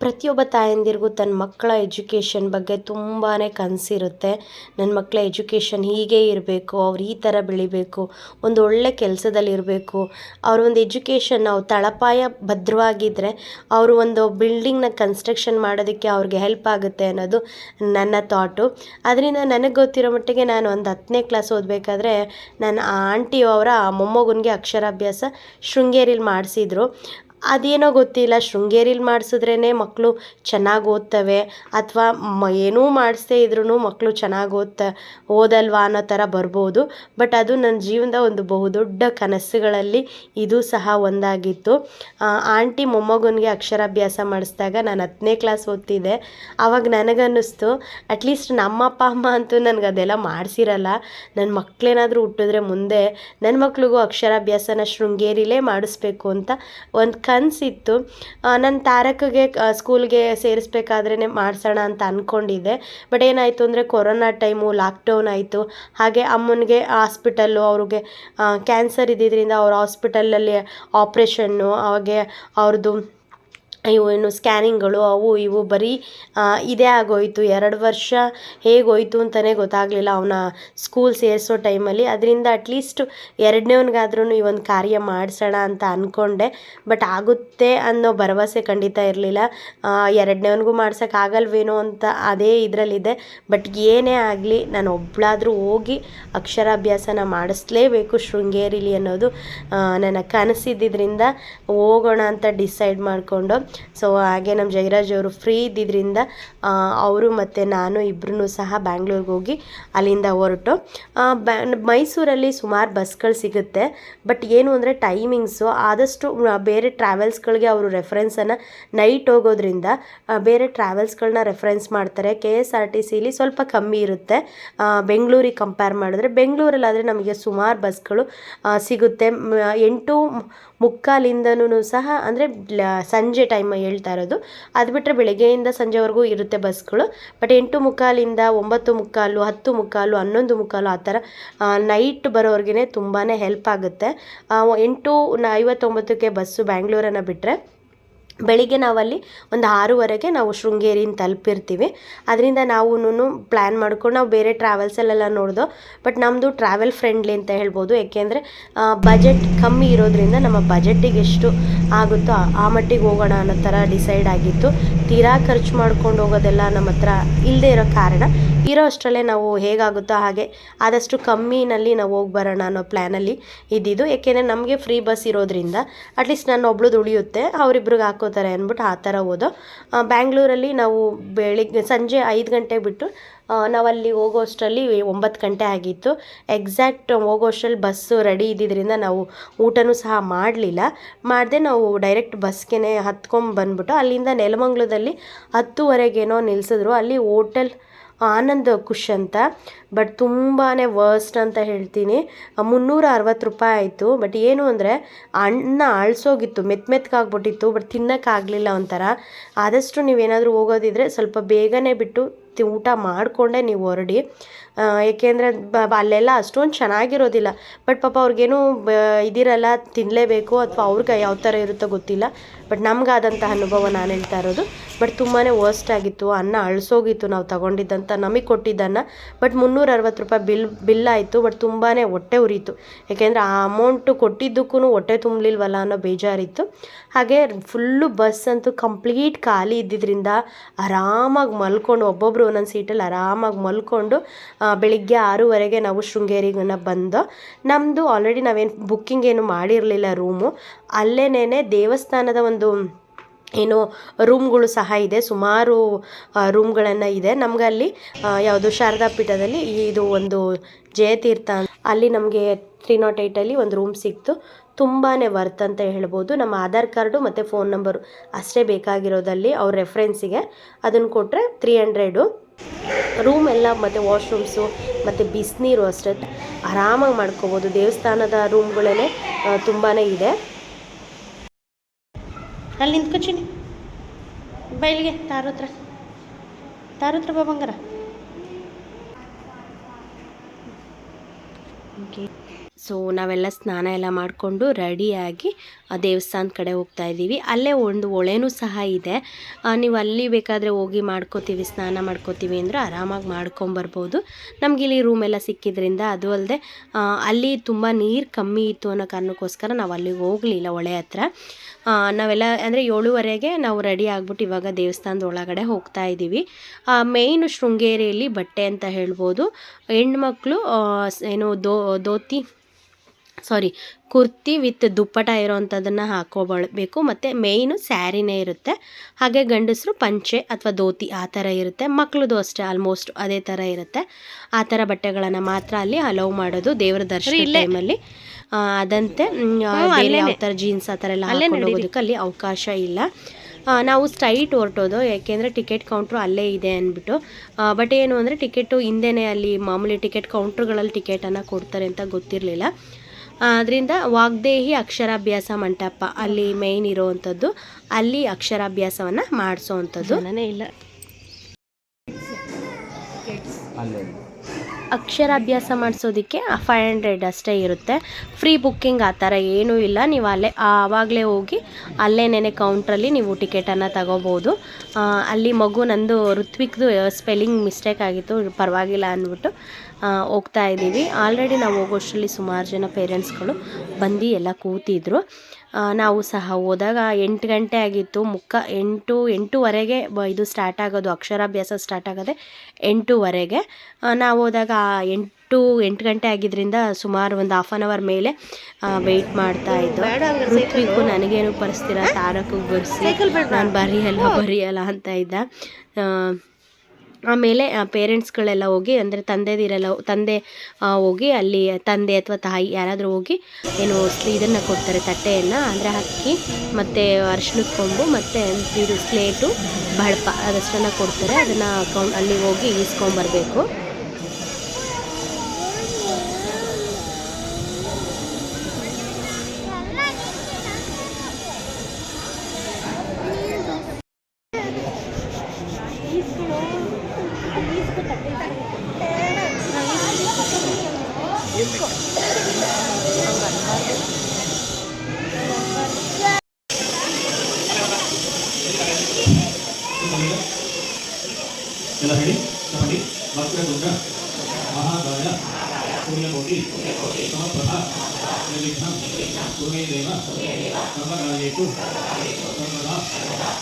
ಪ್ರತಿಯೊಬ್ಬ ತಾಯಂದಿರಿಗೂ ತನ್ನ ಮಕ್ಕಳ ಎಜುಕೇಷನ್ ಬಗ್ಗೆ ತುಂಬಾ ಕನಸಿರುತ್ತೆ. ನನ್ನ ಮಕ್ಕಳ ಎಜುಕೇಷನ್ ಹೀಗೆ ಇರಬೇಕು, ಅವ್ರು ಈ ಥರ ಬೆಳಿಬೇಕು, ಒಂದು ಒಳ್ಳೆ ಕೆಲಸದಲ್ಲಿರಬೇಕು ಅವ್ರ ಒಂದು ಎಜುಕೇಷನ್ ನಾವು ತಳಪಾಯ ಭದ್ರವಾಗಿದ್ದರೆ ಅವರು ಒಂದು ಬಿಲ್ಡಿಂಗ್ನ ಕನ್ಸ್ಟ್ರಕ್ಷನ್ ಮಾಡೋದಕ್ಕೆ ಅವ್ರಿಗೆ ಹೆಲ್ಪ್ ಆಗುತ್ತೆ ಅನ್ನೋದು ನನ್ನ ಥಾಟು ಅದರಿಂದ ನನಗೆ ಗೊತ್ತಿರೋ ಮಟ್ಟಿಗೆ ನಾನು ಒಂದು ಹತ್ತನೇ ಕ್ಲಾಸ್ ಓದಬೇಕಾದ್ರೆ ನನ್ನ ಆಂಟಿ ಅವರ ಮೊಮ್ಮಗನಿಗೆ ಅಕ್ಷರಾಭ್ಯಾಸ ಶೃಂಗೇರಿಲಿ ಮಾಡಿಸಿದ್ರು. ಅದೇನೋ ಗೊತ್ತಿಲ್ಲ. ಶೃಂಗೇರಿಲಿ ಮಾಡಿಸಿದ್ರೇ ಮಕ್ಕಳು ಚೆನ್ನಾಗಿ ಓದ್ತವೆ. ಅಥವಾ ಮ, ಏನೂ ಮಾಡಿಸ್ದೇ ಇದ್ರೂ ಮಕ್ಕಳು ಚೆನ್ನಾಗಿ ಓದ್ತ, ಓದಲ್ವಾ ಅನ್ನೋ ಥರ ಬರ್ಬೋದು. ಬಟ್ ಅದು ನನ್ನ ಜೀವನದ ಒಂದು ಬಹುದೊಡ್ಡ ಕನಸುಗಳಲ್ಲಿ ಇದು ಸಹ ಒಂದಾಗಿತ್ತು. ಆಂಟಿ ಮೊಮ್ಮಗನಿಗೆ ಅಕ್ಷರಾಭ್ಯಾಸ ಮಾಡಿಸಿದಾಗ ನಾನು ಹತ್ತನೇ ಕ್ಲಾಸ್ ಓದ್ತಿದ್ದೆ. ಆವಾಗ ನನಗನ್ನಿಸ್ತು ಅಟ್ಲೀಸ್ಟ್ ನಮ್ಮ ಅಪ್ಪ ಅಮ್ಮ ಅಂತೂ ನನಗೆ ಅದೆಲ್ಲ ಮಾಡಿಸಿರಲ್ಲ. ನನ್ನ ಮಕ್ಕಳೇನಾದರೂ ಹುಟ್ಟಿದ್ರೆ ಮುಂದೆ ನನ್ನ ಮಕ್ಳಿಗೂ ಅಕ್ಷರಾಭ್ಯಾಸನ ಶೃಂಗೇರಿಲೇ ಮಾಡಿಸ್ಬೇಕು ಅಂತ ಒಂದು ಕನಸಿತ್ತು. ನನ್ನ ತಾರಕಗೆ ಸ್ಕೂಲ್ಗೆ ಸೇರಿಸ್ಬೇಕಾದ್ರೇ ಮಾಡಿಸೋಣ ಅಂತ ಅಂದ್ಕೊಂಡಿದ್ದೆ ಬಟ್ ಏನಾಯಿತು ಅಂದರೆ ಕೊರೋನಾ ಟೈಮು, ಲಾಕ್ಡೌನ್ ಆಯಿತು. ಹಾಗೆ ಅಮ್ಮನಿಗೆ ಹಾಸ್ಪಿಟಲ್ಲು, ಅವ್ರಿಗೆ ಕ್ಯಾನ್ಸರ್ ಇದ್ದಿದ್ದರಿಂದ ಅವ್ರ ಹಾಸ್ಪಿಟಲಲ್ಲಿ ಆಪ್ರೇಷನ್ನು ಅವಾಗೆ ಅವ್ರದ್ದು ಇವು ಏನು ಸ್ಕ್ಯಾನಿಂಗ್ಗಳು ಅವು ಇವು ಬರೀ ಇದೇ ಆಗೋಯಿತು. ಎರಡು ವರ್ಷ ಹೇಗೋಯಿತು ಅಂತಲೇ ಗೊತ್ತಾಗಲಿಲ್ಲ ಅವನ ಸ್ಕೂಲ್ ಸೇರಿಸೋ ಟೈಮಲ್ಲಿ. ಅದರಿಂದ ಅಟ್ಲೀಸ್ಟ್ ಎರಡನೇವನಿಗಾದ್ರೂ ಈ ಒಂದು ಕಾರ್ಯ ಮಾಡಿಸೋಣ ಅಂತ ಅಂದ್ಕೊಂಡೆ ಬಟ್ ಆಗುತ್ತೆ ಅನ್ನೋ ಭರವಸೆ ಖಂಡಿತ ಇರಲಿಲ್ಲ. ಎರಡನೇವನಿಗೂ ಮಾಡ್ಸೋಕ್ಕಾಗಲ್ವೇನೋ ಅಂತ ಅದೇ ಇದರಲ್ಲಿದೆ. ಬಟ್ ಏನೇ ಆಗಲಿ, ನಾನು ಒಬ್ಬಳಾದರೂ ಹೋಗಿ ಅಕ್ಷರಾಭ್ಯಾಸನ ಮಾಡಿಸ್ಲೇಬೇಕು ಶೃಂಗೇರಿಲಿ ಅನ್ನೋದು ನನ್ನ ಕನಸಿದ್ದರಿಂದ ಹೋಗೋಣ ಅಂತ ಡಿಸೈಡ್ ಮಾಡಿಕೊಂಡು. ಸೊ ಹಾಗೆ ನಮ್ಮ ಜಯರಾಜ್ ಅವರು ಫ್ರೀ ಇದ್ದಿದ್ದರಿಂದ ಅವರು ಮತ್ತು ನಾನು ಇಬ್ಬರೂ ಸಹ ಬ್ಯಾಂಗ್ಳೂರ್ಗೆ ಹೋಗಿ ಅಲ್ಲಿಂದ ಹೊರಟು. ಬ್ಯಾ, ಮೈಸೂರಲ್ಲಿ ಸುಮಾರು ಬಸ್ಗಳು ಸಿಗುತ್ತೆ ಬಟ್ ಏನು ಅಂದರೆ ಟೈಮಿಂಗ್ಸು ಆದಷ್ಟು ಬೇರೆ ಟ್ರಾವೆಲ್ಸ್ಗಳಿಗೆ ಅವರು ರೆಫರೆನ್ಸನ್ನು ನೈಟ್ ಹೋಗೋದ್ರಿಂದ ಬೇರೆ ಟ್ರಾವೆಲ್ಸ್ಗಳನ್ನ ರೆಫರೆನ್ಸ್ ಮಾಡ್ತಾರೆ. ಕೆ ಎಸ್ ಆರ್ ಟಿ ಸಿಲಿ ಸ್ವಲ್ಪ ಕಮ್ಮಿ ಇರುತ್ತೆ. ಬೆಂಗಳೂರಿಗೆ ಕಂಪೇರ್ ಮಾಡಿದ್ರೆ, ಬೆಂಗಳೂರಲ್ಲಾದರೆ ನಮಗೆ ಸುಮಾರು ಬಸ್ಗಳು ಸಿಗುತ್ತೆ. ಎಂಟು ಮುಕ್ಕಾಲಿಂದನೂ ಸಹ ಅಂದರೆ ಸಂಜೆ ಟೈಮ್ ಹೇಳ್ತಾ ಇರೋದು. ಅದು ಬಿಟ್ಟರೆ ಬೆಳಗ್ಗೆಯಿಂದ ಸಂಜೆವರೆಗೂ ಇರುತ್ತೆ ಬಸ್ಗಳು. ಬಟ್ ಎಂಟು ಮುಕ್ಕಾಲಿಂದ ಒಂಬತ್ತು ಮುಕ್ಕಾಲು, ಹತ್ತು ಮುಕ್ಕಾಲು, ಹನ್ನೊಂದು ಮುಕ್ಕಾಲು ಆ ಥರ ನೈಟ್ ಬರೋರ್ಗೆ ತುಂಬಾ ಹೆಲ್ಪ್ ಆಗುತ್ತೆ. ಎಂಟು ಐವತ್ತೊಂಬತ್ತಕ್ಕೆ ಬಸ್ಸು ಬ್ಯಾಂಗ್ಳೂರನ್ನು ಬಿಟ್ಟರೆ ಬೆಳಿಗ್ಗೆ ನಾವಲ್ಲಿ ಒಂದು ಆರೂವರೆಗೆ ನಾವು ಶೃಂಗೇರಿನ ತಲುಪಿರ್ತೀವಿ. ಅದರಿಂದ ನಾವು ಪ್ಲ್ಯಾನ್ ಮಾಡ್ಕೊಂಡು ನಾವು ಬೇರೆ ಟ್ರಾವೆಲ್ಸಲ್ಲೆಲ್ಲ ನೋಡ್ದೋ ಬಟ್ ನಮ್ಮದು ಟ್ರಾವೆಲ್ ಫ್ರೆಂಡ್ಲಿ ಅಂತ ಹೇಳ್ಬೋದು. ಏಕೆಂದರೆ ಬಜೆಟ್ ಕಮ್ಮಿ ಇರೋದ್ರಿಂದ ನಮ್ಮ ಬಜೆಟಿಗೆ ಎಷ್ಟು ಆಗುತ್ತೋ ಆ ಮಟ್ಟಿಗೆ ಹೋಗೋಣ ಅನ್ನೋ ಥರ ಡಿಸೈಡ್ ಆಗಿತ್ತು. ತೀರಾ ಖರ್ಚು ಮಾಡ್ಕೊಂಡು ಹೋಗೋದೆಲ್ಲ ನಮ್ಮ ಹತ್ರ ಇಲ್ಲದೆ ಇರೋ ಕಾರಣ. ಇರೋ ಅಷ್ಟರಲ್ಲೇ ನಾವು ಹೇಗಾಗುತ್ತೋ ಹಾಗೆ ಆದಷ್ಟು ಕಮ್ಮಿನಲ್ಲಿ ನಾವು ಹೋಗಿ ಬರೋಣ ಅನ್ನೋ ಪ್ಲ್ಯಾನಲ್ಲಿ ಇದ್ದಿದ್ದು. ಏಕೆಂದರೆ ನಮಗೆ ಫ್ರೀ ಬಸ್ ಇರೋದ್ರಿಂದ ಅಟ್ಲೀಸ್ಟ್ ನಾನು ಒಬ್ಳದು ಉಳಿಯುತ್ತೆ, ಅವರಿಬ್ರಿಗೆ ಹಾಕೋತಾರೆ ಅಂದ್ಬಿಟ್ಟು ಆ ಥರ ಹೋದೋ ಬ್ಯಾಂಗ್ಳೂರಲ್ಲಿ ನಾವು ಬೆಳಿಗ್ಗೆ, ಸಂಜೆ ಐದು ಗಂಟೆ ಬಿಟ್ಟು ನಾವಲ್ಲಿ ಹೋಗೋ ಅಷ್ಟರಲ್ಲಿ ಒಂಬತ್ತು ಗಂಟೆ ಆಗಿತ್ತು. ಎಕ್ಸಾಕ್ಟ್ ಹೋಗೋ ಅಷ್ಟರಲ್ಲಿ ಬಸ್ಸು ರೆಡಿ ಇದ್ದಿದ್ದರಿಂದ ನಾವು ಊಟನೂ ಸಹ ಮಾಡಲಿಲ್ಲ. ಮಾಡದೆ ನಾವು ಡೈರೆಕ್ಟ್ ಬಸ್ಗೆ ಹತ್ಕೊಂಬಂದ್ಬಿಟ್ಟು ಅಲ್ಲಿಂದ ನೆಲಮಂಗ್ಲದಲ್ಲಿ ಹತ್ತುವರೆಗೇನೋ ನಿಲ್ಸಿದ್ರು. ಅಲ್ಲಿ ಹೋಟೆಲ್ ಆನಂದ್ ಖುಷ್ ಅಂತ. ಬಟ್ ತುಂಬಾ ವರ್ಸ್ಟ್ ಅಂತ ಹೇಳ್ತೀನಿ. ಮುನ್ನೂರ ಅರವತ್ತು ರೂಪಾಯಿ ಆಯಿತು. ಬಟ್ ಏನು ಅಂದರೆ, ಅಣ್ಣ ಅಳ್ಸೋಗಿತ್ತು. ಮೆತ್ತ ಮೆತ್ತಗಾಗ್ಬಿಟ್ಟಿತ್ತು ಬಟ್ ತಿನ್ನೋಕ್ಕಾಗಲಿಲ್ಲ ಒಂಥರ. ಆದಷ್ಟು ನೀವೇನಾದರೂ ಹೋಗೋದಿದ್ರೆ ಸ್ವಲ್ಪ ಬೇಗನೆ ಬಿಟ್ಟು ಊಟ ಮಾಡಿಕೊಂಡೆ ನೀವು ಹೊರಡಿ. ಏಕೆಂದರೆ ಅಲ್ಲೆಲ್ಲ ಅಷ್ಟೊಂದು ಚೆನ್ನಾಗಿರೋದಿಲ್ಲ. ಬಟ್ ಪಾಪ ಅವ್ರಿಗೇನು ಬ, ಇದಿರಲ್ಲ ತಿನ್ನಲೇಬೇಕು ಅಥವಾ ಅವ್ರಿಗೆ ಯಾವ ಥರ ಇರುತ್ತೋ ಗೊತ್ತಿಲ್ಲ. ಬಟ್ ನಮಗಾದಂಥ ಅನುಭವ ನಾನು ಹೇಳ್ತಾ ಇರೋದು. ಬಟ್ ತುಂಬಾ ವರ್ಸ್ಟ್ ಆಗಿತ್ತು. ಅನ್ನ ಅಳಿಸೋಗಿತ್ತು ನಾವು ತಗೊಂಡಿದ್ದಂಥ ನಮಗೆ ಕೊಟ್ಟಿದ್ದನ್ನು ಬಟ್ ಮುನ್ನೂರ ಅರವತ್ತು ರೂಪಾಯಿ ಬಿಲ್ ಬಿಲ್ ಆಯಿತು. ಬಟ್ ತುಂಬಾ ಹೊಟ್ಟೆ ಉರಿತು. ಏಕೆಂದರೆ ಆ ಅಮೌಂಟು ಕೊಟ್ಟಿದ್ದಕ್ಕೂ ಹೊಟ್ಟೆ ತುಂಬಲಿಲ್ವಲ್ಲ ಅನ್ನೋ ಬೇಜಾರಿತ್ತು. ಹಾಗೆ ಫುಲ್ಲು ಬಸ್ ಅಂತೂ ಕಂಪ್ಲೀಟ್ ಖಾಲಿ ಇದ್ದಿದ್ದರಿಂದ ಆರಾಮಾಗಿ ಮಲ್ಕೊಂಡು ಒಬ್ಬೊಬ್ಬರು ಒಂದೊಂದು ಸೀಟಲ್ಲಿ ಆರಾಮಾಗಿ ಮಲ್ಕೊಂಡು ಬೆಳಿಗ್ಗೆ ಆರೂವರೆಗೆ ನಾವು ಶೃಂಗೇರಿಗನ್ನ ಬಂದು. ನಮ್ಮದು ಆಲ್ರೆಡಿ ನಾವೇನು ಬುಕ್ಕಿಂಗ್ ಏನು ಮಾಡಿರಲಿಲ್ಲ ರೂಮು ಅಲ್ಲೇನೇ ದೇವಸ್ಥಾನದ ಒಂದು ಏನು ರೂಮ್ಗಳು ಸಹ ಇದೆ. ಸುಮಾರು ರೂಮ್ಗಳನ್ನು ಇದೆ. ನಮ್ಗೆ ಅಲ್ಲಿ ಯಾವುದು ಶಾರದಾ ಪೀಠದಲ್ಲಿ ಇದು ಒಂದು ಜಯತೀರ್ಥ ಅಲ್ಲಿ ನಮಗೆ ತ್ರೀ ನಾಟ್ ಏಯ್ಟಲ್ಲಿ ಒಂದು ರೂಮ್ ಸಿಕ್ತು. ತುಂಬಾ ವರ್ತ್ ಅಂತ ಹೇಳ್ಬೋದು. ನಮ್ಮ ಆಧಾರ್ ಕಾರ್ಡು ಮತ್ತು ಫೋನ್ ನಂಬರು ಅಷ್ಟೇ ಬೇಕಾಗಿರೋದಲ್ಲಿ ಅವ್ರ ರೆಫ್ರೆನ್ಸಿಗೆ ಅದನ್ನು ಕೊಟ್ಟರೆ ತ್ರೀ ಹಂಡ್ರೆಡು ರೂಮ್ ಎಲ್ಲ ಮತ್ತು ವಾಶ್ರೂಮ್ಸು ಮತ್ತು ಬಿಸಿನೀರು ಅಷ್ಟೇ. ಆರಾಮಾಗಿ ಮಾಡ್ಕೋಬೋದು. ದೇವಸ್ಥಾನದ ರೂಮ್ಗಳೇ ತುಂಬಾ ಇದೆ. ಅಲ್ಲಿ ನಿಂತ್ಕೊಚಿನಿ ಬೈಲಿಗೆ ತಾರತ್ರ ತಾರತ್ರ ಬಾಬಂಗಾರ ಓಕೆ ಸೊ ನಾವೆಲ್ಲ ಸ್ನಾನ ಎಲ್ಲ ಮಾಡಿಕೊಂಡು ರೆಡಿಯಾಗಿ, ಆ, ದೇವಸ್ಥಾನದ ಕಡೆ ಹೋಗ್ತಾ ಇದ್ದೀವಿ. ಅಲ್ಲೇ ಒಂದು ಒಳೆನೂ ಸಹ ಇದೆ. ನೀವು ಅಲ್ಲಿ ಬೇಕಾದರೆ ಹೋಗಿ ಮಾಡ್ಕೋತೀವಿ, ಸ್ನಾನ ಮಾಡ್ಕೋತೀವಿ ಅಂದರೆ ಆರಾಮಾಗಿ ಮಾಡ್ಕೊಂಬರ್ಬೋದು. ನಮಗೆ ಇಲ್ಲಿ ರೂಮ್ ಎಲ್ಲ ಸಿಕ್ಕಿದ್ರಿಂದ ಅದು ಅಲ್ಲದೆ ಅಲ್ಲಿ ತುಂಬ ನೀರು ಕಮ್ಮಿ ಇತ್ತು ಅನ್ನೋ ಕಾರಣಕ್ಕೋಸ್ಕರ ನಾವು ಅಲ್ಲಿಗೆ ಹೋಗಲಿಲ್ಲ ಒಳೆ ಹತ್ರ. ನಾವೆಲ್ಲ ಅಂದರೆ ಏಳುವರೆಗೆ ನಾವು ರೆಡಿ ಆಗ್ಬಿಟ್ಟು ಇವಾಗ ದೇವಸ್ಥಾನದ ಒಳಗಡೆ ಹೋಗ್ತಾ ಇದ್ದೀವಿ. ಮೇಯ್ನು ಶೃಂಗೇರಿಯಲ್ಲಿ ಬಟ್ಟೆ ಅಂತ ಹೇಳ್ಬೋದು. ಹೆಣ್ಮಕ್ಳು ಏನು ದೋ ಧೋತಿ ಸಾರಿ ಕುರ್ತಿ ವಿತ್ ದುಪ್ಪಟ ಇರೋವಂಥದ್ದನ್ನು ಹಾಕೋಬಳ್ಬೇಕು. ಮತ್ತು ಮೇಯ್ನು ಸ್ಯಾರಿನೇ ಇರುತ್ತೆ. ಹಾಗೆ ಗಂಡಸರು ಪಂಚೆ ಅಥವಾ ಧೋತಿ ಆ ಥರ ಇರುತ್ತೆ. ಮಕ್ಳದ್ದು ಅಷ್ಟೇ ಆಲ್ಮೋಸ್ಟ್ ಅದೇ ಥರ ಇರುತ್ತೆ. ಆ ಥರ ಬಟ್ಟೆಗಳನ್ನು ಮಾತ್ರ ಅಲ್ಲಿ ಅಲೌ ಮಾಡೋದು ದೇವರ ದರ್ಶನ ಟೈಮಲ್ಲಿ ಅದಂತೆ ಯಾವ ಥರ ಜೀನ್ಸ್ ಆ ಥರ ಎಲ್ಲ ಹೋಗೋದಕ್ಕೆ ಅಲ್ಲಿ ಅವಕಾಶ ಇಲ್ಲ. ನಾವು ಸ್ಟ್ರೈಟ್ ಹೊರಟೋದು ಯಾಕೆಂದರೆ ಟಿಕೆಟ್ ಕೌಂಟ್ರು ಅಲ್ಲೇ ಇದೆ ಅಂದ್ಬಿಟ್ಟು. ಬಟ್ ಏನು ಅಂದರೆ ಟಿಕೆಟು ಹಿಂದೆನೇ ಅಲ್ಲಿ ಮಾಮೂಲಿ ಟಿಕೆಟ್ ಕೌಂಟ್ರುಗಳಲ್ಲಿ ಟಿಕೆಟನ್ನು ಕೊಡ್ತಾರೆ ಅಂತ ಗೊತ್ತಿರಲಿಲ್ಲ. ಅದರಿಂದ ವಾಗ್ದೇಹಿ ಅಕ್ಷರಾಭ್ಯಾಸ ಮಂಟಪ ಅಲ್ಲಿ ಮೇಯ್ನ್ ಇರೋವಂಥದ್ದು ಅಲ್ಲಿ ಅಕ್ಷರಾಭ್ಯಾಸವನ್ನು ಮಾಡಿಸೋವಂಥದ್ದು ಇಲ್ಲ. ಅಲ್ಲೇ. ಅಕ್ಷರಾಭ್ಯಾಸ ಮಾಡಿಸೋದಕ್ಕೆ ಫೈವ್ ಹಂಡ್ರೆಡ್ ಅಷ್ಟೇ ಇರುತ್ತೆ. ಫ್ರೀ ಬುಕ್ಕಿಂಗ್ ಆ ಥರ ಏನೂ ಇಲ್ಲ. ನೀವು ಅಲ್ಲೇ, ಆವಾಗಲೇ ಹೋಗಿ ಅಲ್ಲೇನೇ ಕೌಂಟ್ರಲ್ಲಿ ನೀವು ಟಿಕೆಟನ್ನು ತಗೋಬೋದು. ಅಲ್ಲಿ ಮಗು ನಂದು ಋತ್ವಿಕ್ದು ಸ್ಪೆಲ್ಲಿಂಗ್ ಮಿಸ್ಟೇಕ್ ಆಗಿತ್ತು, ಪರವಾಗಿಲ್ಲ ಅಂದ್ಬಿಟ್ಟು ಹೋಗ್ತಾ ಇದ್ದೀವಿ. ಆಲ್ರೆಡಿ ನಾವು ಹೋಗೋಷ್ಟರಲ್ಲಿ ಸುಮಾರು ಜನ ಪೇರೆಂಟ್ಸ್ಗಳು ಬಂದು ಎಲ್ಲ ಕೂತಿದ್ರು. ನಾವು ಸಹ ಹೋದಾಗ ಎಂಟು ಗಂಟೆ ಆಗಿತ್ತು. ಮುಕ್ಕ ಎಂಟು ಎಂಟೂವರೆಗೆ ಬ- ಇದು ಸ್ಟಾರ್ಟ್ ಆಗೋದು. ಅಕ್ಷರಾಭ್ಯಾಸ ಸ್ಟಾರ್ಟ್ ಆಗೋದೆ ಎಂಟೂವರೆಗೆ. ನಾವು ಹೋದಾಗ ಎಂಟು ಎಂಟು ಗಂಟೆ ಆಗಿದ್ದರಿಂದ ಸುಮಾರು ಒಂದು ಹಾಫ್ ಆನ್ ಅವರ್ ಮೇಲೆ ವೆಯ್ಟ್ ಮಾಡ್ತಾ ಇದ್ದು. ಋತ್ವಿಕ್ಕು ನನಗೇನು ಪರಿಸ್ತೀರ ತಾರಕ್ಕೂ ಬರ್ಸಿ ನಾನು ಬರೆಯಲ್ಲ ಬರೆಯಲ್ಲ ಅಂತ ಇದ್ದ. ಆಮೇಲೆ ಪೇರೆಂಟ್ಸ್ಗಳೆಲ್ಲ ಹೋಗಿ, ಅಂದರೆ ತಂದೆದಿರೆಲ್ಲ ತಂದೆ ಹೋಗಿ, ಅಲ್ಲಿ ತಂದೆ ಅಥವಾ ತಾಯಿ ಯಾರಾದರೂ ಹೋಗಿ, ಏನು ಇದನ್ನು ಕೊಡ್ತಾರೆ, ತಟ್ಟೆಯನ್ನು, ಅಂದರೆ ಅಕ್ಕಿ, ಮತ್ತು ಅರಿಶಿನದ ಕೊಂಬು, ಮತ್ತು ಇದು ಸ್ಲೇಟು ಬಳಪ ಅದಷ್ಟನ್ನು ಕೊಡ್ತಾರೆ. ಅದನ್ನು ಕೌ ಅಲ್ಲಿ ಹೋಗಿ ಈಸ್ಕೊಂಬರ್ಬೇಕು. ಎಲ್ಲ ಹೇಳಿ ಚಮಡಿ ವಕ್ರತುಂಡ ಮಹಾಗಾಯ ಸೂರ್ಯಕೋಟಿ ಸಮಪ್ರಭ ನಿರ್ವಿಘ್ನಂ ಕುರುಮೇ ದೇವ ಸರ್ವಕಾರ್ಯೇಷು ಸರ್ವದಾ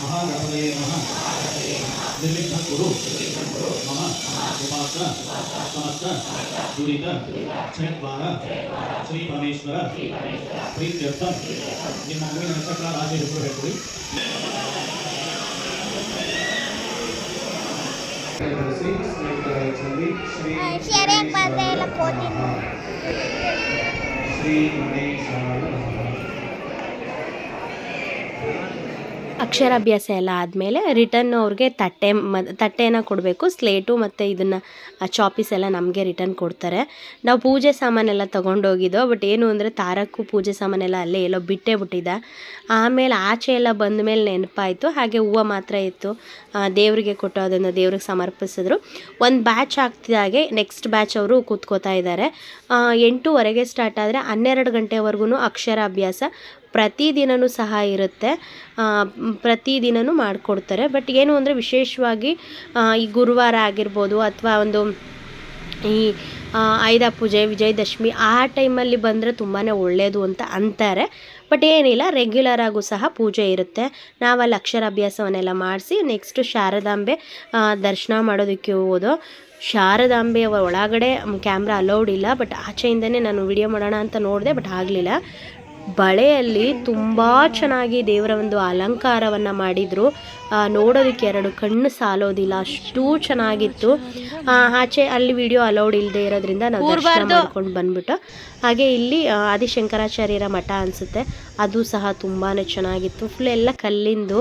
ಮಹಾಗಣಪತಯೇ ನಮಃ ನಿರ್ವಿಘ್ನಂ ಕುರು ಮಮ ಉಪಾಸ್ತ ಸಮಸ್ತ ದುರಿತ ಕ್ಷಯದ್ವಾರ ಶ್ರೀ ಪರಮೇಶ್ವರ ಪ್ರೀತ್ಯರ್ಥ ನಿಮ್ಮ ಹೂವಿನ ನಕ್ಷತ್ರ ರಾಶಿ ಹೆಸರು ಹೇಳ್ಕೊಡಿ ಶ್ರೀ ಸ್ನೇಹಿತರಾಗಿ ಶ್ರೀ ಶರ್ಯಕ್ಕೆ ಬಂದ್ರೆ ಎಲ್ಲ ಕೋತೀನಿ ಶ್ರೀ ಗಣೇಶಾಯ ನಮಃ ಅಕ್ಷರಾಭ್ಯಾಸ ಎಲ್ಲ ಆದಮೇಲೆ ರಿಟರ್ನ್ ಅವ್ರಿಗೆ ತಟ್ಟೆ ಮ, ತಟ್ಟೆನ ಕೊಡಬೇಕು ಸ್ಲೇಟು ಮತ್ತು ಇದನ್ನು ಚಾಪೀಸ್ ಎಲ್ಲ ನಮಗೆ ರಿಟರ್ನ್ ಕೊಡ್ತಾರೆ. ನಾವು ಪೂಜೆ ಸಾಮಾನೆಲ್ಲ ತೊಗೊಂಡೋಗಿದ್ದೋ ಬಟ್ ಏನು ಅಂದರೆ ತಾರಕ್ಕೂ ಪೂಜೆ ಸಾಮಾನೆಲ್ಲ ಅಲ್ಲೇ ಎಲ್ಲೋ ಬಿಟ್ಟೇ ಬಿಟ್ಟಿದ್ದ. ಆಮೇಲೆ ಆಚೆ ಎಲ್ಲ ಬಂದ ಮೇಲೆ ನೆನಪಾಯಿತು, ಹಾಗೆ ಹೂವು ಮಾತ್ರ ಇತ್ತು. ದೇವರಿಗೆ ಕೊಟ್ಟು ಅದನ್ನು ದೇವ್ರಿಗೆ ಸಮರ್ಪಿಸಿದ್ರು. ಒಂದು ಬ್ಯಾಚ್ ಆಗ್ತಿದ್ದಾಗೆ ನೆಕ್ಸ್ಟ್ ಬ್ಯಾಚ್ ಅವರು ಕೂತ್ಕೋತಾ ಇದ್ದಾರೆ. ಎಂಟೂವರೆಗೆ ಸ್ಟಾರ್ಟ್ ಆದರೆ ಹನ್ನೆರಡು ಗಂಟೆವರೆಗೂ ಅಕ್ಷರಾಭ್ಯಾಸ. ಪ್ರತಿದಿನವೂ ಸಹ ಇರುತ್ತೆ. ಪ್ರತಿದಿನವೂ ಮಾಡಿಕೊಡ್ತಾರೆ. ಬಟ್ ಏನು ಅಂದರೆ ವಿಶೇಷವಾಗಿ ಈ ಗುರುವಾರ ಆಗಿರ್ಬೋದು ಅಥವಾ ಒಂದು ಈ ಆಯುಧ ಪೂಜೆ, ವಿಜಯದಶಮಿ ಆ ಟೈಮಲ್ಲಿ ಬಂದರೆ ತುಂಬಾ ಒಳ್ಳೆಯದು ಅಂತ ಅಂತಾರೆ. ಬಟ್ ಏನಿಲ್ಲ ರೆಗ್ಯುಲರ್ ಆಗೂ ಸಹ ಪೂಜೆ ಇರುತ್ತೆ. ನಾವಲ್ಲಿ ಅಕ್ಷರಾಭ್ಯಾಸವನ್ನೆಲ್ಲ ಮಾಡಿಸಿ ನೆಕ್ಸ್ಟು ಶಾರದಾಂಬೆ ದರ್ಶನ ಮಾಡೋದಕ್ಕೆ ಹೋಗೋದು. ಶಾರದಾಂಬೆ ಒಳಗಡೆ ಕ್ಯಾಮ್ರಾ ಅಲೌಡ್ ಇಲ್ಲ. ಬಟ್ ಆಚೆಯಿಂದನೇ ನಾನು ವಿಡಿಯೋ ಮಾಡೋಣ ಅಂತ ನೋಡಿದೆ, ಬಟ್ ಆಗಲಿಲ್ಲ. ಬಳೆಯಲ್ಲಿ ತುಂಬ ಚೆನ್ನಾಗಿ ದೇವರ ಒಂದು ಅಲಂಕಾರವನ್ನು ಮಾಡಿದರು. ನೋಡೋದಕ್ಕೆ ಎರಡು ಕಣ್ಣು ಸಾಲೋದಿಲ್ಲ ಅಷ್ಟು ಚೆನ್ನಾಗಿತ್ತು. ಆಚೆ ಅಲ್ಲಿ ವಿಡಿಯೋ ಅಲೌಡ್ ಇಲ್ಲದೆ ಇರೋದ್ರಿಂದ ನಾವು ದರ್ಶನ ಮಾಡ್ಕೊಂಡು ಬಂದ್ಬಿಟ್ಟು ಹಾಗೆ ಇಲ್ಲಿ ಆದಿಶಂಕರಾಚಾರ್ಯರ ಮಠ ಅನಿಸುತ್ತೆ. ಅದು ಸಹ ತುಂಬಾ ಚೆನ್ನಾಗಿತ್ತು. ಫುಲ್ ಎಲ್ಲ ಕಲ್ಲಿಂದು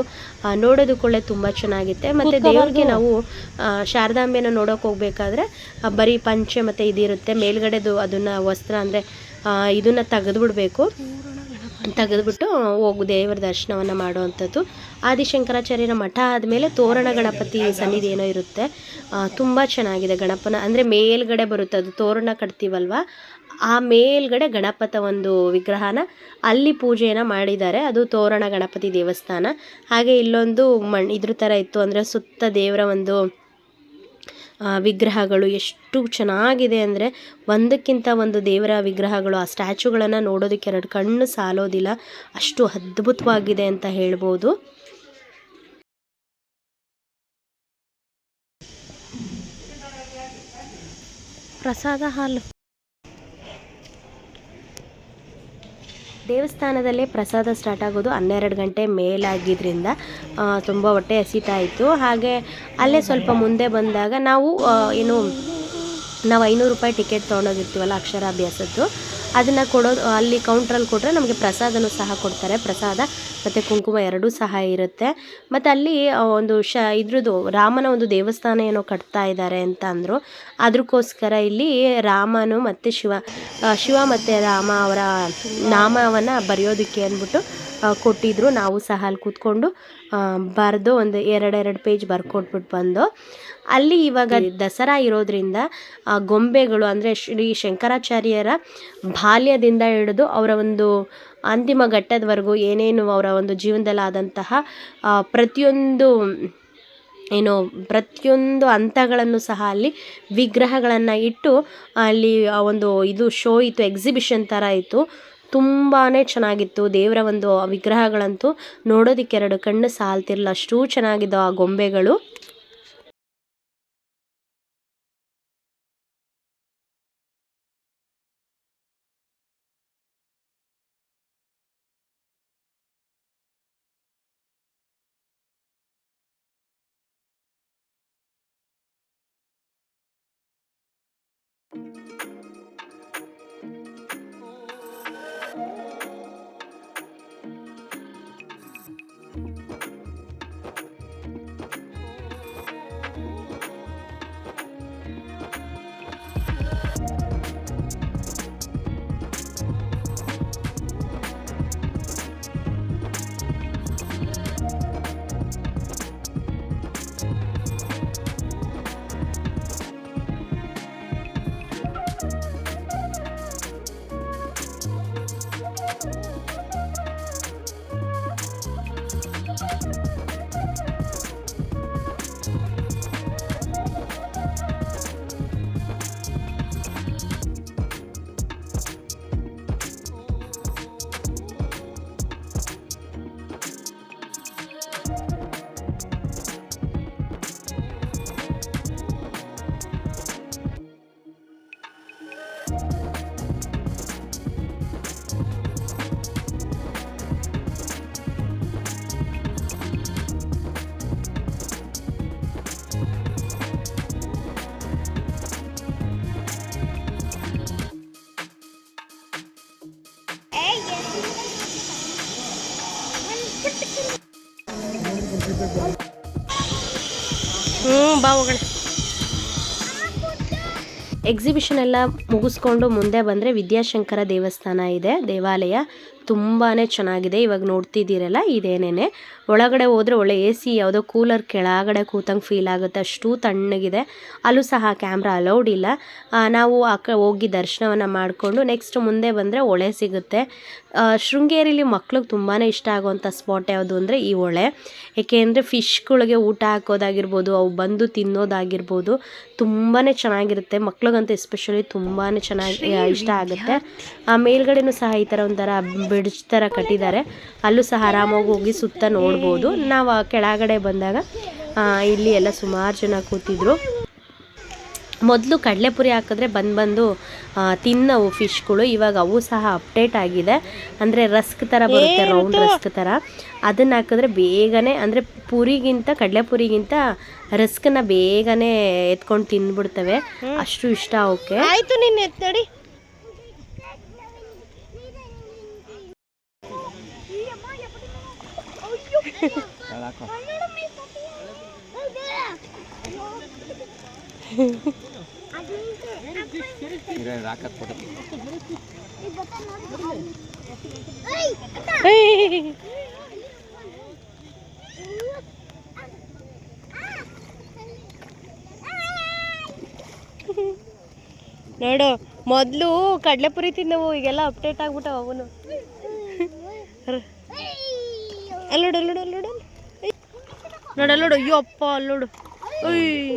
ನೋಡೋದಕ್ಕೊಳ್ಳೆ ತುಂಬ ಚೆನ್ನಾಗಿತ್ತೆ. ಮತ್ತು ದೇವರಿಗೆ ನಾವು ಶಾರದಾಂಬೆನ ನೋಡೋಕೆ ಹೋಗ್ಬೇಕಾದ್ರೆ ಬರೀ ಪಂಚೆ ಮತ್ತು ಇದಿರುತ್ತೆ. ಮೇಲ್ಗಡೆದು ಅದನ್ನು ವಸ್ತ್ರ ಅಂದರೆ ಇದನ್ನು ತೆಗೆದುಬಿಡ್ಬೇಕು. ತೆಗೆದುಬಿಟ್ಟು ಹೋಗು ದೇವರ ದರ್ಶನವನ್ನು ಮಾಡುವಂಥದ್ದು. ಆದಿಶಂಕರಾಚಾರ್ಯರ ಮಠ ಆದಮೇಲೆ ತೋರಣ ಗಣಪತಿ ಸನ್ನಿಧಿ ಏನೋ ಇರುತ್ತೆ. ತುಂಬ ಚೆನ್ನಾಗಿದೆ ಗಣಪನ. ಅಂದರೆ ಮೇಲ್ಗಡೆ ಬರುತ್ತೆ ಅದು. ತೋರಣ ಕಟ್ತೀವಲ್ವ? ಆ ಮೇಲ್ಗಡೆ ಗಣಪತ ಒಂದು ವಿಗ್ರಹನ ಅಲ್ಲಿ ಪೂಜೆಯನ್ನು ಮಾಡಿದ್ದಾರೆ. ಅದು ತೋರಣ ಗಣಪತಿ ದೇವಸ್ಥಾನ. ಹಾಗೆ ಇಲ್ಲೊಂದು ಮಣ್ ಇದ್ರ ಥರ ಇತ್ತು ಅಂದರೆ ಸುತ್ತ ದೇವರ ಒಂದು ವಿಗ್ರಹಗಳು ಎಷ್ಟು ಚೆನ್ನಾಗಿದೆ ಅಂದರೆ ಒಂದಕ್ಕಿಂತ ಒಂದು ದೇವರ ವಿಗ್ರಹಗಳು, ಆ ಸ್ಟ್ಯಾಚುಗಳನ್ನು ನೋಡೋದಕ್ಕೆ ಎರಡು ಕಣ್ಣು ಸಾಲೋದಿಲ್ಲ, ಅಷ್ಟು ಅದ್ಭುತವಾಗಿದೆ ಅಂತ ಹೇಳ್ಬೋದು. ಪ್ರಸಾದ ಹಾಲು. ದೇವಸ್ಥಾನದಲ್ಲೇ ಪ್ರಸಾದ ಸ್ಟಾರ್ಟ್ ಆಗೋದು ಹನ್ನೆರಡು ಗಂಟೆ ಮೇಲಾಗಿದ್ದರಿಂದ ತುಂಬ ಹೊಟ್ಟೆ ಹಸಿತಾ ಇತ್ತು ಹಾಗೆ ಅಲ್ಲೇ ಸ್ವಲ್ಪ ಮುಂದೆ ಬಂದಾಗ ನಾವು ಏನು, ನಾವು ಐನೂರು ರೂಪಾಯಿ ಟಿಕೆಟ್ ತೊಗೊಂಡೋಗಿರ್ತೀವಲ್ಲ ಅಕ್ಷರಾಭ್ಯಾಸದ್ದು, ಅದನ್ನು ಕೊಡೋದು ಅಲ್ಲಿ ಕೌಂಟ್ರಲ್ಲಿ ಕೊಟ್ಟರೆ ನಮಗೆ ಪ್ರಸಾದನೂ ಸಹ ಕೊಡ್ತಾರೆ. ಪ್ರಸಾದ ಮತ್ತು ಕುಂಕುಮ ಎರಡೂ ಸಹ ಇರುತ್ತೆ. ಮತ್ತು ಅಲ್ಲಿ ಒಂದು ಶ, ಇದ್ರದ್ದು ರಾಮನ ಒಂದು ದೇವಸ್ಥಾನ ಏನೋ ಕಟ್ತಾ ಇದ್ದಾರೆ ಅಂತ ಅಂದರು. ಅದಕ್ಕೋಸ್ಕರ ಇಲ್ಲಿ ರಾಮನು ಮತ್ತು ಶಿವ ಶಿವ ಮತ್ತು ರಾಮ ಅವರ ನಾಮವನ್ನು ಬರೆಯೋದಕ್ಕೆ ಅಂದ್ಬಿಟ್ಟು ಕೊಟ್ಟಿದ್ರು. ನಾವು ಸಹ ಅಲ್ಲಿ ಕೂತ್ಕೊಂಡು ಬರೆದು ಒಂದು ಎರಡೆರಡು ಪೇಜ್ ಬರ್ಕೊಟ್ಬಿಟ್ಟು ಬಂದು, ಅಲ್ಲಿ ಇವಾಗ ದಸರಾ ಇರೋದ್ರಿಂದ ಗೊಂಬೆಗಳು ಅಂದರೆ ಶ್ರೀ ಶಂಕರಾಚಾರ್ಯರ ಬಾಲ್ಯದಿಂದ ಹಿಡಿದು ಅವರ ಒಂದು ಅಂತಿಮ ಘಟ್ಟದವರೆಗೂ ಏನೇನು ಅವರ ಒಂದು ಜೀವನದಲ್ಲಿ ಆದಂತಹ ಪ್ರತಿಯೊಂದು, ಏನು, ಪ್ರತಿಯೊಂದು ಹಂತಗಳನ್ನು ಸಹ ಅಲ್ಲಿ ವಿಗ್ರಹಗಳನ್ನು ಇಟ್ಟು ಅಲ್ಲಿ, ಆ, ಒಂದು ಇದು ಶೋ ಇತ್ತು ಎಕ್ಸಿಬಿಷನ್ ಥರ ಇತ್ತು. ತುಂಬಾ ಚೆನ್ನಾಗಿತ್ತು. ದೇವರ ಒಂದು ವಿಗ್ರಹಗಳಂತೂ ನೋಡೋದಕ್ಕೆ ಎರಡು ಕಣ್ಣು ಸಾಲ್ತಿರಲಿಲ್ಲ. ಅಷ್ಟು ಚೆನ್ನಾಗಿದ್ದವು ಆ ಗೊಂಬೆಗಳು. ಎಕ್ಸಿಬಿಷನ್ ಎಲ್ಲ ಮುಗಿಸ್ಕೊಂಡು ಮುಂದೆ ಬಂದರೆ ವಿದ್ಯಾಶಂಕರ ದೇವಸ್ಥಾನ ಇದೆ ದೇವಾಲಯ. ತುಂಬಾ ಚೆನ್ನಾಗಿದೆ. ಇವಾಗ ನೋಡ್ತಿದ್ದೀರಲ್ಲ ಇದೇನೇ ಒಳಗಡೆ ಹೋದರೆ ಒಳ್ಳೆ ಎ ಸಿ ಯಾವುದೋ ಕೂಲರ್ ಕೆಳಗಡೆ ಕೂತಂಗೆ ಫೀಲ್ ಆಗುತ್ತೆ. ಅಷ್ಟು ತಣ್ಣಗಿದೆ. ಅಲ್ಲೂ ಸಹ ಕ್ಯಾಮ್ರಾ ಅಲೌಡ್ ಇಲ್ಲ. ನಾವು ಆ ಹೋಗಿ ದರ್ಶನವನ್ನು ಮಾಡಿಕೊಂಡು ನೆಕ್ಸ್ಟ್ ಮುಂದೆ ಬಂದರೆ ಹೊಳೆ ಸಿಗುತ್ತೆ. ಶೃಂಗೇರಿಲಿ ಮಕ್ಳಿಗೆ ತುಂಬಾ ಇಷ್ಟ ಆಗುವಂಥ ಸ್ಪಾಟ್ ಯಾವುದು ಅಂದರೆ ಈ ಹೊಳೆ ಏಕೆಂದರೆ ಫಿಶ್ಗಳಿಗೆ ಊಟ ಹಾಕೋದಾಗಿರ್ಬೋದು, ಅವು ಬಂದು ತಿನ್ನೋದಾಗಿರ್ಬೋದು ತುಂಬಾ ಚೆನ್ನಾಗಿರುತ್ತೆ. ಮಕ್ಳಿಗಂತೂ ಎಸ್ಪೆಷಲಿ ತುಂಬಾ ಚೆನ್ನಾಗಿ ಇಷ್ಟ ಆಗುತ್ತೆ. ಆ, ಮೇಲ್ಗಡೆನೂ ಸಹ ಈ ಥರ ಒಂಥರ ಬ್ರಿಡ್ಜ್ ಥರ ಕಟ್ಟಿದ್ದಾರೆ. ಅಲ್ಲೂ ಸಹ ಆರಾಮಾಗಿ ಹೋಗಿ ಸುತ್ತ ನೋಡ್ಬೋದು. ನಾವು ಕೆಳಗಡೆ ಬಂದಾಗ ಇಲ್ಲಿ ಎಲ್ಲ ಸುಮಾರು ಜನ ಕೂತಿದ್ರು. ಮೊದಲು ಕಡಲೆಪುರಿ ಹಾಕಿದ್ರೆ ಬಂದು ಬಂದು ತಿನ್ನವು ಫಿಶ್ಗಳು. ಇವಾಗ ಅವು ಸಹ ಅಪ್ಡೇಟ್ ಆಗಿದೆ. ಅಂದರೆ ರಸ್ಕ್ ಥರ ಬರುತ್ತೆ ರೌಂಡ್ ರಸ್ಕ್ ಥರ ಅದನ್ನು ಹಾಕಿದ್ರೆ ಬೇಗನೆ ಅಂದರೆ ಪುರಿಗಿಂತ ಕಡಲೆಪುರಿಗಿಂತ ರಸ್ಕನ್ನ ಬೇಗನೆ ಎತ್ಕೊಂಡು ತಿಂದ್ಬಿಡ್ತವೆ ಅಷ್ಟು ಇಷ್ಟ ಅವಕ್ಕೆ. ಆಯ್ತು ನಿನ್ನ ನೋಡು ಮೊದಲು ಕಡಲೆಪುರಿ ತಿನ್ನವು ಈಗೆಲ್ಲ ಅಪ್ಡೇಟ್ ಆಗ್ಬಿಟ್ಟವ ಅವನು. ಅಲ್ಲೋಡು ಅಲ್ಲೋಡು ಅಲ್ಲೋಡು. ನೋಡು ಅಲ್ಲೋಡು. ಅಯ್ಯೋ ಅಪ್ಪ ಅಲ್ಲೋಡು. ಅಯ್ಯ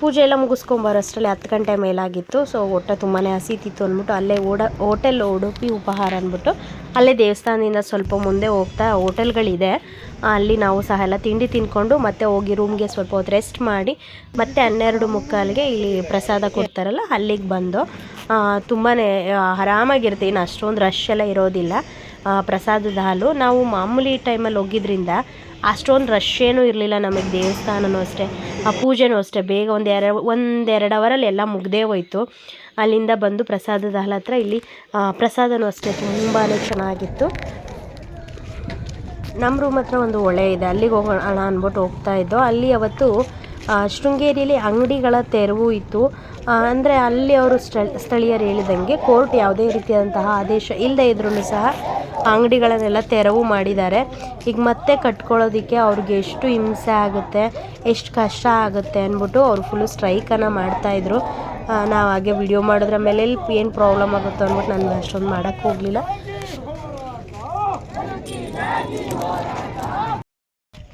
ಪೂಜೆ ಎಲ್ಲ ಮುಗಿಸ್ಕೊಂಬರೋಷ್ಟರಲ್ಲಿ ಹತ್ತು ಗಂಟೆ ಮೇಲಾಗಿತ್ತು. ಸೊ ಹೊಟ್ಟೆ ತುಂಬಾ ಹಸಿತಿತ್ತು ಅಂದ್ಬಿಟ್ಟು ಅಲ್ಲೇ ಓಡ, ಹೋಟೆಲ್ ಉಡುಪಿ ಉಪಹಾರ ಅಂದ್ಬಿಟ್ಟು ಅಲ್ಲೇ ದೇವಸ್ಥಾನದಿಂದ ಸ್ವಲ್ಪ ಮುಂದೆ ಹೋಗ್ತಾ ಹೋಟೆಲ್ಗಳಿದೆ. ಅಲ್ಲಿ ನಾವು ಸಹ ಎಲ್ಲ ತಿಂಡಿ ತಿಂದ್ಕೊಂಡು ಮತ್ತೆ ಹೋಗಿ ರೂಮ್ಗೆ ಸ್ವಲ್ಪ ಹೊತ್ತು ರೆಸ್ಟ್ ಮಾಡಿ ಮತ್ತೆ ಹನ್ನೆರಡು ಮುಕ್ಕಾಲಿಗೆ ಇಲ್ಲಿ ಪ್ರಸಾದ ಕೊಡ್ತಾರಲ್ಲ, ಅಲ್ಲಿಗೆ ಬಂದು ತುಂಬಾ ಆರಾಮಾಗಿರುತ್ತೆ. ಇನ್ನು ಅಷ್ಟೊಂದು ರಶ್ ಎಲ್ಲ ಇರೋದಿಲ್ಲ. ಪ್ರಸಾದದ ಹಾಲು. ನಾವು ಮಾಮೂಲಿ ಟೈಮಲ್ಲಿ ಹೋಗಿದ್ರಿಂದ ಅಷ್ಟೊಂದು ರಶ್ ಏನೂ ಇರಲಿಲ್ಲ ನಮಗೆ ದೇವಸ್ಥಾನವೂ ಅಷ್ಟೇ, ಆ ಪೂಜೆನೂ ಅಷ್ಟೇ. ಬೇಗ ಒಂದು ಎರಡು ಒಂದೆರಡು ಅವರಲ್ಲಿ ಎಲ್ಲ ಮುಗ್ದೇ ಹೋಯ್ತು. ಅಲ್ಲಿಂದ ಬಂದು ಪ್ರಸಾದದ ಹಾಲ್ ಹತ್ರ ಇಲ್ಲಿ ಪ್ರಸಾದವೂ ಅಷ್ಟೇ ತುಂಬಾ ಚೆನ್ನಾಗಿತ್ತು. ನಮ್ಮ ರೂಮ್ ಹತ್ರ ಒಂದು ಹೊಳೆ ಇದೆ. ಅಲ್ಲಿಗೆ ಹೋಗೋಣ ಅಂದ್ಬಿಟ್ಟು ಹೋಗ್ತಾ ಇದ್ದೋ, ಅಲ್ಲಿ ಅವತ್ತು ಶೃಂಗೇರಿಯಲ್ಲಿ ಅಂಗಡಿಗಳ ತೆರವು ಇತ್ತು. ಅಂದರೆ ಅಲ್ಲಿ ಅವರು ಸ್ಥ- ಸ್ಥಳೀಯರು ಹೇಳಿದಂಗೆ ಕೋರ್ಟ್ ಯಾವುದೇ ರೀತಿಯಾದಂತಹ ಆದೇಶ ಇಲ್ಲದೆ ಇದ್ರೂ ಸಹ ಅಂಗಡಿಗಳನ್ನೆಲ್ಲ ತೆರವು ಮಾಡಿದ್ದಾರೆ. ಈಗ ಮತ್ತೆ ಕಟ್ಕೊಳ್ಳೋದಕ್ಕೆ ಅವ್ರಿಗೆ ಎಷ್ಟು ಹಿಂಸೆ ಆಗುತ್ತೆ, ಎಷ್ಟು ಕಷ್ಟ ಆಗುತ್ತೆ ಅಂದ್ಬಿಟ್ಟು ಅವ್ರು ಫುಲ್ಲು ಸ್ಟ್ರೈಕನ್ನು ಮಾಡ್ತಾಯಿದ್ರು ನಾವು ಹಾಗೆ ವಿಡಿಯೋ ಮಾಡಿದ್ರ ಮೇಲೆ ಏನು ಪ್ರಾಬ್ಲಮ್ ಆಗುತ್ತೋ ಅಂದ್ಬಿಟ್ಟು ನಾನು ಅಷ್ಟೊಂದು ಮಾಡೋಕ್ಕೆ ಹೋಗಲಿಲ್ಲ.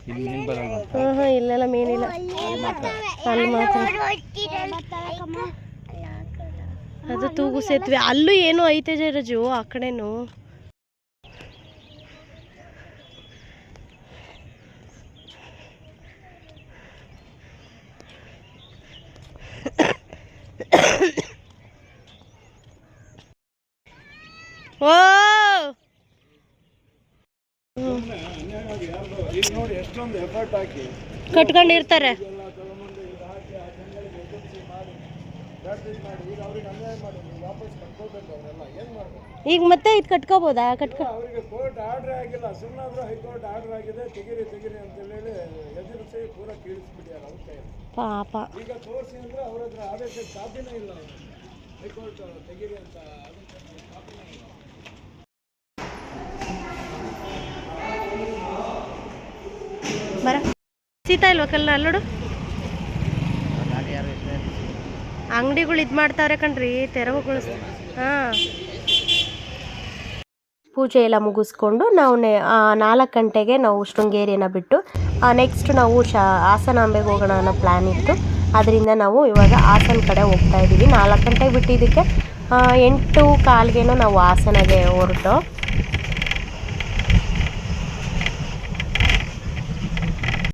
ಹಾಂ ಹಾಂ ಇಲ್ಲೆಲ್ಲ ಮೇನಿಲ್ಲ ಅಲ್ಲಿ ಮಾತ್ರ. ಅದು ತೂಗು ಸೇತುವೆ. ಅಲ್ಲೂ ಏನೋ ಐತೆ ಜರಜು ಆ ಕಡೆನೂ. ಓ! ಈಗ ನೋಡಿ ಎಷ್ಟೊಂದು ಎಫರ್ಟ್ ಹಾಕಿ. ಕಟ್ಕೊಂಡಿರ್ತಾರೆ. ಈಗ ಮತ್ತೆ ಇದು ಕಟ್ಕೋಬೋದಾ? ಕಟ್ಕೋ ಅವರಿಗೆ ಕೋರ್ಟ್ ಆರ್ಡರ್ ಆಗಿಲ್ಲ. ಸುಮ್ಮನಾದ್ರೂ ಹೈಕೋರ್ಟ್ ಆರ್ಡರ್ ಆಗಿದೆ. ತೆಗಿರಿ ತೆಗಿರಿ ಅಂತ ಹೇಳಿ ಎದುರಿಸಿ ಪೂರ ಕೀಳಿಸ್ಬಿಡ್ಯಾರ ಅವ್ರ ಕೈಯಲ್ಲಿ. ಪಾಪ. ಈಗ ತೋರಿಸಿ ಅಂದ್ರೆ ಅವ್ರ ಹತ್ರ ಆದೇಶಕ್ಕೆ ಸಾಧ್ಯನೇ ಇಲ್ಲ. ಹೈಕೋರ್ಟ್ ತೆಗಿರಿ ಅಂತ ಆದೇಶಕ್ಕೆ ಸಾಧ್ಯನೇ ಇಲ್ಲ ಬರ ಸೀತಾ ಇಲ್ವಾ ಕಲ್ಲ ಅಲ್ಲೋಡು ಅಂಗಡಿಗಳು ಇದು ಮಾಡ್ತಾವ್ರೆ ಕಣ್ರಿ, ತೆರವುಗಳು. ಹಾಂ. ಪೂಜೆ ಎಲ್ಲ ಮುಗಿಸ್ಕೊಂಡು ನಾವು ನೆ ನಾಲ್ಕು ಗಂಟೆಗೆ ನಾವು ಶೃಂಗೇರಿನ ಬಿಟ್ಟು ನೆಕ್ಸ್ಟ್ ನಾವು ಶಾ, ಹಾಸನಾಂಬೆಗೆ ಹೋಗೋಣ ಅನ್ನೋ ಪ್ಲ್ಯಾನ್ ಇತ್ತು. ಅದರಿಂದ ನಾವು ಇವಾಗ ಹಾಸನ ಕಡೆ ಹೋಗ್ತಾ ಇದ್ದೀವಿ ನಾಲ್ಕು ಗಂಟೆಗೆ ಬಿಟ್ಟಿದ್ದಕ್ಕೆ ಎಂಟು ಕಾಲ್ಗೇನೋ ನಾವು ಹಾಸನಗೆ ಹೊರಟು.